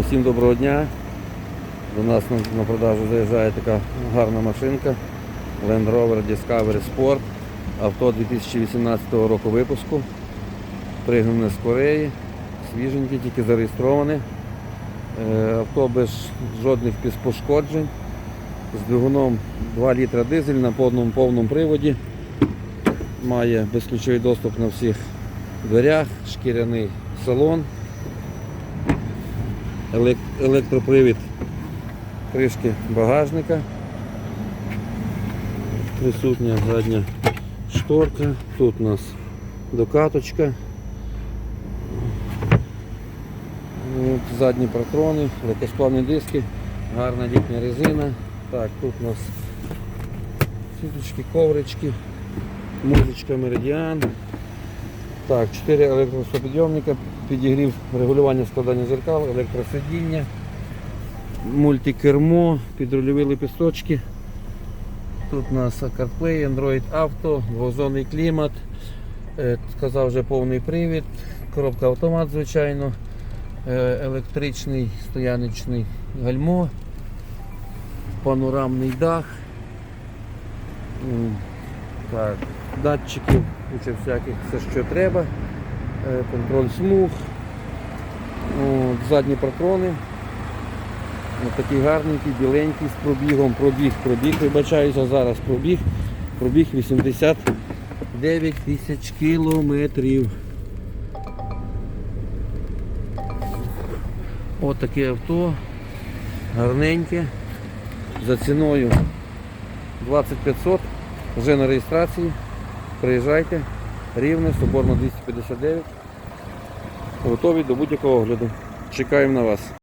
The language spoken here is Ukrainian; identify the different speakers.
Speaker 1: Усім доброго дня. До нас на, продажу заїжджає така гарна машинка Land Rover Discovery Sport. Авто 2018 року випуску. Пригнане з Кореї. Свіженьке, тільки зареєстроване. Авто без жодних пошкоджень. З двигуном 2 літра дизель на повному повному приводі. Має безключовий доступ на всіх дверях, шкіряний салон. Елек- електропривід кришки багажника. Присутня задня шторка. Тут у нас докаточка. Задні патрони, легкосплавні диски, гарна літня резина. Так, тут у нас сіточки, коврички, музичка меридіан. Так, 4 електростопідйомника, підігрів регулювання складання зеркал, електросидіння, мультикермо, підрульові лепісточки. Тут у нас CarPlay, Android Auto, двозонний клімат, е, сказав вже повний привід, коробка автомат, звичайно, е, електричний стояночний гальмо, панорамний дах. Так, датчиків, куча всяких, все що треба. Е, Контроль смуг. Задні патрони. Ось такий гарненький, біленький з пробігом. Пробіг, пробіг, вибачаюся, зараз пробіг. Пробіг 89 тисяч кілометрів. Ось таке авто. Гарненьке. За ціною 2500. Вже на реєстрації. Приїжджайте. Рівне, Соборна 259. Готові до будь-якого огляду. Чекаємо на вас.